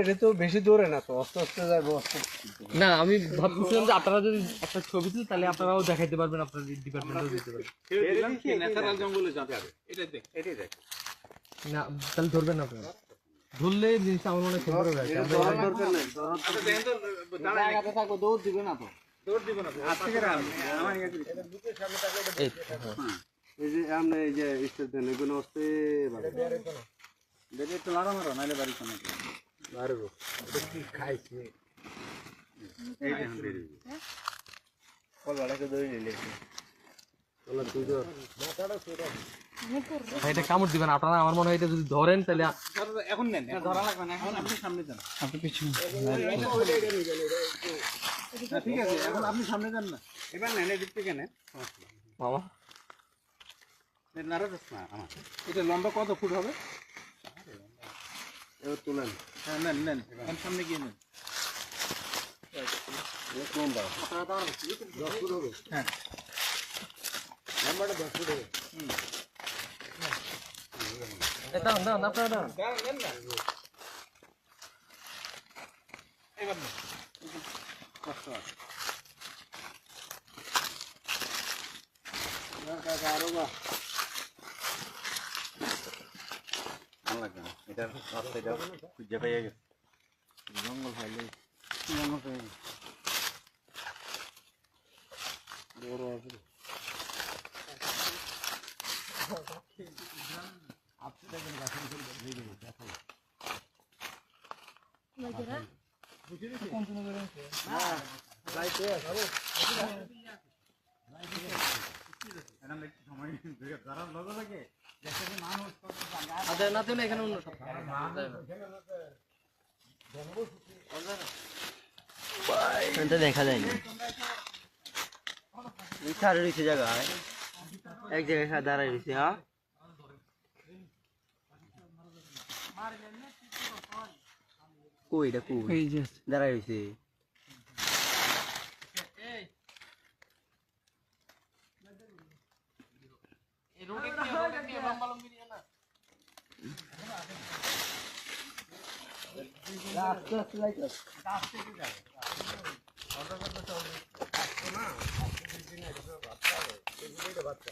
এটা তো বেশি দূরে না তো আস্তে আস্তে যাব না আমি ভাবছিলাম যে আপনারা যদি একটা ছবি তাহলে আপনারাও দেখাইতে পারবেন আপনার ডিপার্টমেন্টও দিতে পারবেন। ন্যাচারাল জঙ্গলে যেতে এটাই দেখ এটাই দেখ না তাহলে ধরবেন না আপনারা। ধরলে জিনিসটা আমার মনে হয় সুন্দর হবে আর কি। আমরা দরকার দরকার নেই আচ্ছা দেখেন তো দাঁড়ায় জায়গাতে থাকব দৌড় দিবে না তো। দৌড় দিব না হাত থেকে রাখ। আমার কাছে এই তো, হ্যাঁ। এই যে আমরা এই যে স্টেট দেন এগুলো আস্তে দেখে একটু মারো বাড়ি কি খাইছে। এটা কামড় দিবেন আপনারা আমার মনে হয় এটা যদি ধরেন তাহলে এখন নেন ধরা লাগবে না এখন আপনি সামনে যান। আপনি পিছনে। ঠিক আছে এখন আপনি সামনে যান না। এবার নেন এদিক থেকে নেন। মামা। নাড়া না আমার। এটা লম্বা কত ফুট হবে? এবার তুলেন হ্যাঁ নেন নেন। এখন সামনে গিয়ে হ্যাঁ। লম্বাটা দশ ফুট হবে। এই দাঁড়ান দাঁড়ান আপনারা দাঁড়ান। দাঁড়ান, না এবার কষ্ট আছে আরও বা লাগবে না। এটা রাস্তা এটা খুঁজে পেয়ে গেছে। জঙ্গল ফাইলে জঙ্গল গেছে। বড় আছে। আচ্ছা না তো না এখানে অন্য সব। এটা দেখা যায়নি ছাড়ে রয়েছে জায়গায়। এক জায়গায় খায় দাঁড়ায় রয়েছে হ্যাঁ। কই এটা কই? এই যে দাঁড়ায় রয়েছে। আস্তে আস্তে যাইতে বাচ্চা।